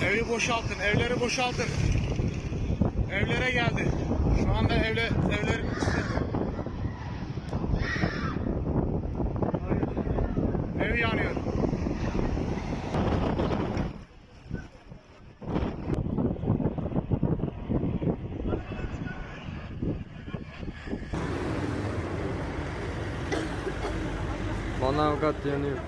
Köyü boşaltın, evleri boşaltın. Evlere geldi. Şu anda evle, evlerin üstünde. Ev yanıyor. Bana avukat yanıyor.